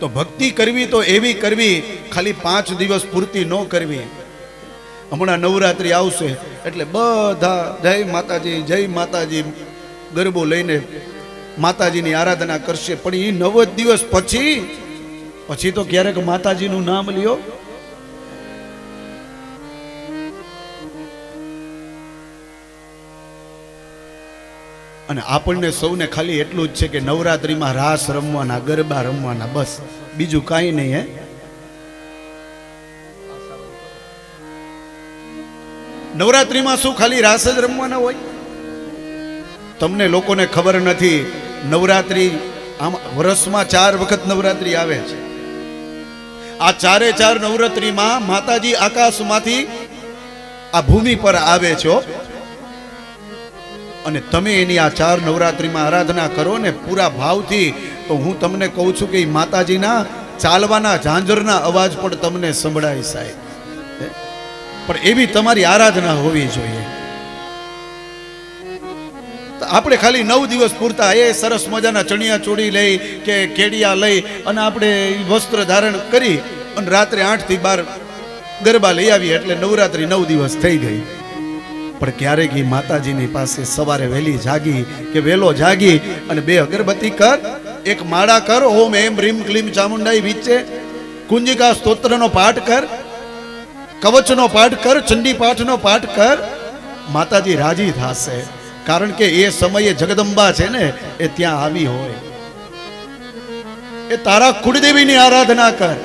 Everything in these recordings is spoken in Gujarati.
તો ભક્તિ કરવી તો એવી કરવી, ખાલી પાંચ દિવસ પૂરતી ન કરવી. હમણાં નવરાત્રિ આવશે, એટલે બધા જય માતાજી જય માતાજી, ગરબો લઈને માતાજીની આરાધના કરશે. પણ એ નવ દિવસ પછી પછી તો ક્યારેક માતાજીનું નામ લ્યો. અને આપણને સૌને ખાલી એટલું જ છે કે નવરાત્રિમાં રાસ રમવાના, ગરબા રમવાના, બસ. બીજું કાંઈ નહીં, હે? નવરાત્રિમાં શું ખાલી રાસ જ રમવાના હોય? તમને લોકોને ખબર નથી, નવરાત્રિ આમ વર્ષમાં ચાર વખત નવરાત્રિ આવે છે. આ ચારે ચાર નવરાત્રિમાં માતાજી આકાશમાંથી આ ભૂમિ પર આવે છો અને તમે એની આ ચાર નવરાત્રિમાં આરાધના કરો ને પૂરા ભાવથી, તો હું તમને કહું છું કે માતાજીના ચાલવાના ઝાંઝરના અવાજ પણ તમને સંભળાય સાહેબ. પણ એવી તમારી આરાધના હોવી જોઈએ. આપણે ખાલી નવ દિવસ પૂરતા એ સરસ મજાના ચણિયા ચોળી લઈ કે કેડિયા લઈ અને આપણે વસ્ત્ર ધારણ કરી અને રાત્રે આઠથી બાર ગરબા લઈ આવીએ એટલે નવરાત્રી નવ દિવસ થઈ ગઈ. પણ ક્યારેક એ માતાજીની પાસે સવારે વહેલી જાગી કે વહેલો જાગી અને બે અગરબત્તી કર, એક માળા કર, ઓમ એમ રીમ ક્લીમ ચામુંડાઈ વિચે. કુંજિકા સ્તોત્રનો પાઠ કર, કવચનો પાઠ કર ચંડી પાઠનો પાઠ કર. માતાજી રાજી થશે, કારણ કે એ સમયે જગદંબા છે ને, એ ત્યાં આવી હોય. એ તારા કુળદેવીની આરાધના કર.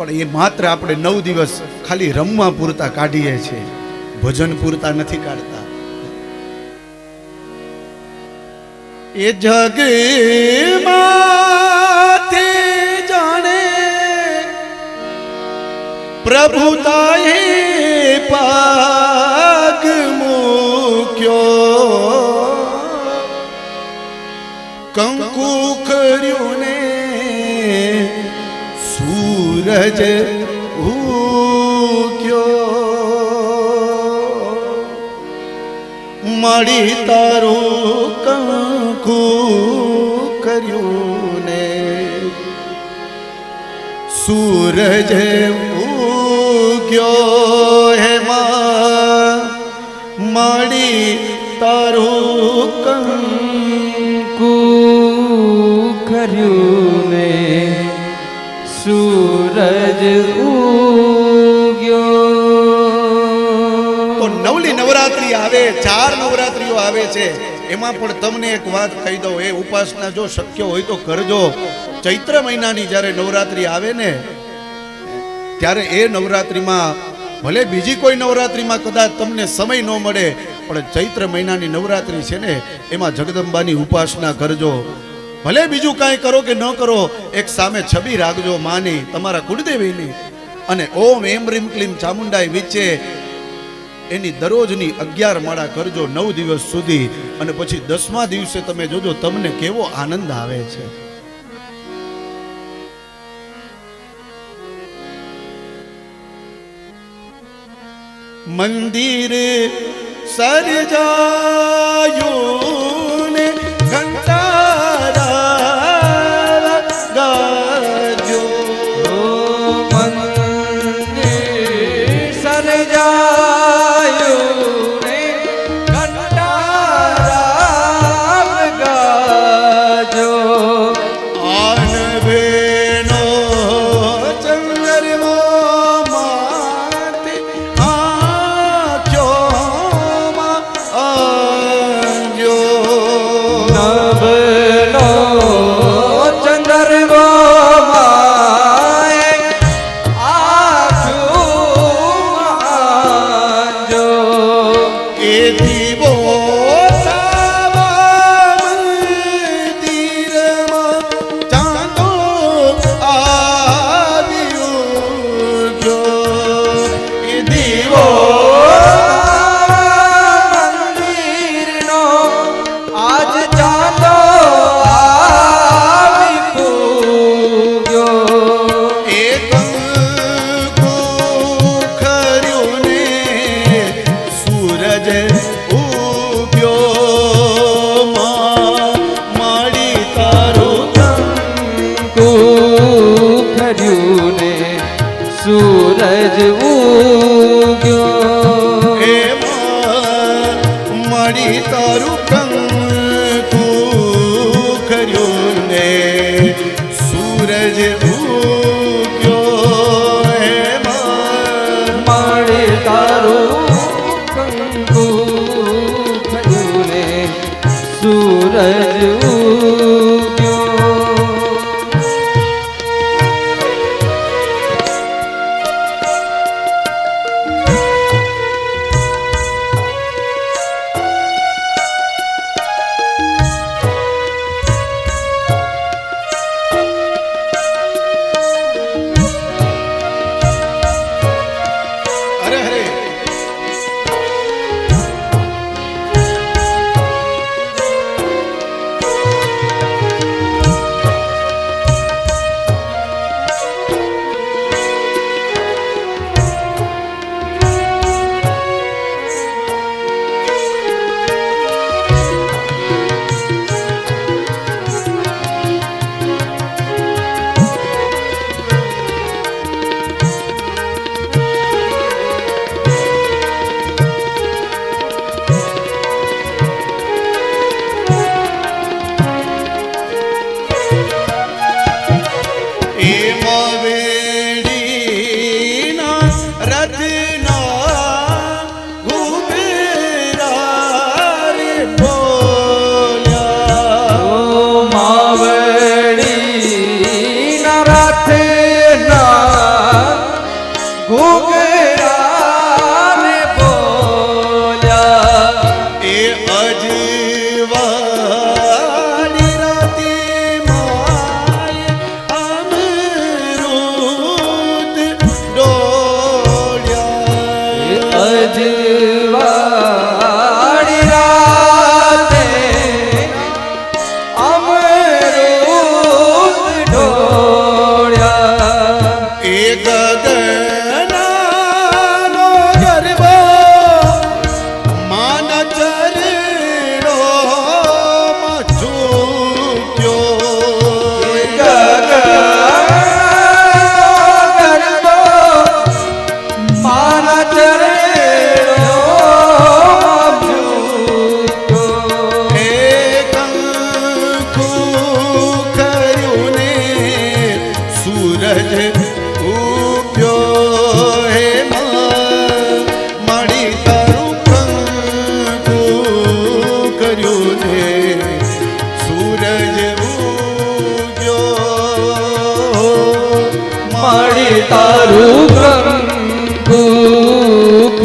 પણ એ માત્ર આપણે નવ દિવસ ખાલી રમવા પૂરતા કાઢીએ છીએ. ભજન પૂરતા નથી કાઢતા. એ જગ જાણે પ્રભુતાએ પાગ મૂક્યો. કંકુ કર્યું ને સૂરજ ઉક્યો મળી તારું કંકુ કર્યું ને સૂરજ ઉગ્યો હેમાં મળી ચાર નવરાત્રીઓ આવે છે, એમાં પણ તમને એક વાત કહી દઉં, એ ઉપાસના જો શક્ય હોય તો કરજો. ચૈત્ર મહિનાની જ્યારે નવરાત્રી આવે ને, ત્યારે એ નવરાત્રીમાં, ભલે બીજી કોઈ નવરાત્રીમાં કદાચ તમને સમય ન મળે, પણ ચૈત્ર મહિનાની નવરાત્રી છે ને, એમાં જગદંબાની ઉપાસના કરજો. ભલે બીજું કાંઈ કરો કે ન કરો, એક સામે છબી રાખજો માની, તમારા કુળદેવીની. અને ઓમ, એમ, રીમ, ક્લીમ ચામુંડાઈ વિચે એની દરરોજની અગિયાર માળા કરજો નવ દિવસ સુધી અને પછી દસમા દિવસે તમે જોજો, તમને કેવો આનંદ આવે છે. મંદિર સર્જાયું તું કર્યું ને સૂરજ ઉગ્યો મળી તારું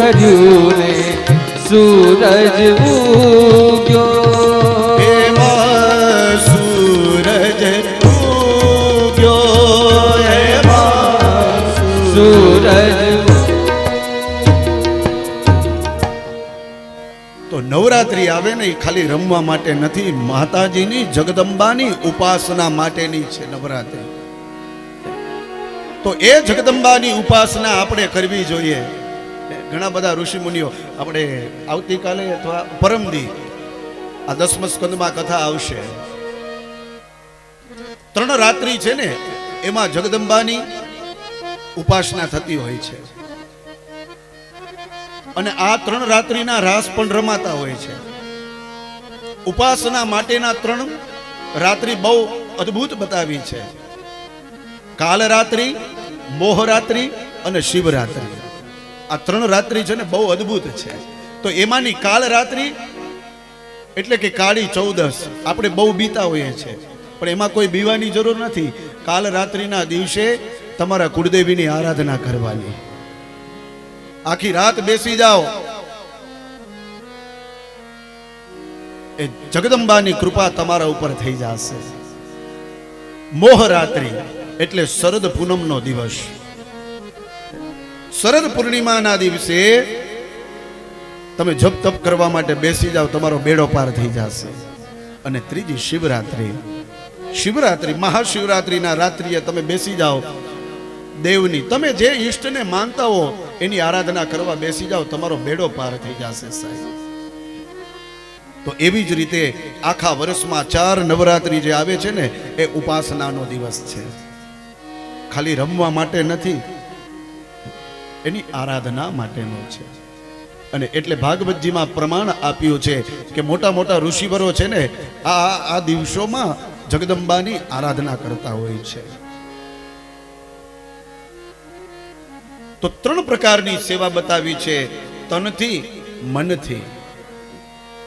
ખર્યું રે સૂરજ ઉગ્યો. સૂરજ સૂરજ તો નવરાત્રી આવે ને એ ખાલી રમવા માટે નથી માતાજીની જગદંબાની ઉપાસના માટેની છે નવરાત્રી. તો એ જગદંબાની ઉપાસના આપણે કરવી જોઈએ. ઘણા બધા ઋષિમુનિઓ આપણે આવતીકાલે અથવા પરમદી આ દસમ સ્કંદમાં કથા આવશે. ત્રણ રાત્રિ છે ને, એમાં જગદંબાની ઉપાસના થતી હોય છે. અને આ ત્રણ રાત્રિના રાસ પણ રમાતા હોય છે. ઉપાસના માટેના ત્રણ રાત્રિ બહુ અદ્ભુત બતાવી છે. કાલ રાત્રિ મોહ અને શિવરાત્રિ. આ ત્રણ રાત્રિ છે ને બહુ અદ્ભુત છે. તો એમાંની કાલ રાત્રિ એટલે કે કાળી ચૌદસ આપણે બહુ બીતા હોઈએ છીએ પણ એમાં કોઈ બીવાની જરૂર નથી. કાલ રાત્રિના દિવસે તમારા કુળદેવીની આરાધના કરવાની. આખી રાત બેસી જાઓ. એ જગદંબાની કૃપા તમારા ઉપર થઈ જશે. મોહ રાત્રિ એટલે શરદ પૂનમનો દિવસ. શરદ પૂર્ણિમાના દિવસે તમે જપ તપ કરવા માટે બેસી જાઓ, તમારો બેડો પાર થઈ જશે. અને ત્રીજી શિવરાત્રિ. શિવરાત્રિ, મહાશિવરાત્રિના રાત્રિએ તમે બેસી જાઓ દેવની. તમે જે ઈષ્ટને માનતા હો, એની આરાધના કરવા બેસી જાઓ, તમારો બેડો પાર થઈ જશે સાહેબ. તો એવી જ રીતે આખા વર્ષમાં ચાર નવરાત્રિ જે આવે છે ને, એ ઉપાસનાનો દિવસ છે. ખાલી રમવા માટે નથી એની આરાધના માટેનો છે. અને એટલે ભાગવતજીમાં પ્રમાણ આપ્યું છે કે મોટા મોટા ઋષિવરો છે ને, આ આ દિવસોમાં જગદંબાની આરાધના કરતા હોય છે. તો ત્રણ પ્રકારની સેવા બતાવી છે તનથી, મનથી.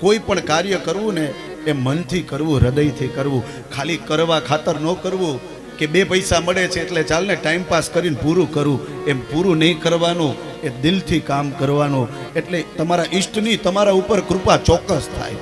કોઈ પણ કાર્ય કરવું ને, એ મનથી કરવું, હૃદયથી કરવું. ખાલી કરવા ખાતર ન કરવું. કે બે પૈસા મળે છે એટલે ચાલને ટાઈમ પાસ કરીને પૂરું કરું. એમ પૂરું નહીં કરવાનું એ દિલથી કામ કરવાનું. એટલે તમારા ઈષ્ટની તમારા ઉપર કૃપા ચોક્કસ થાય.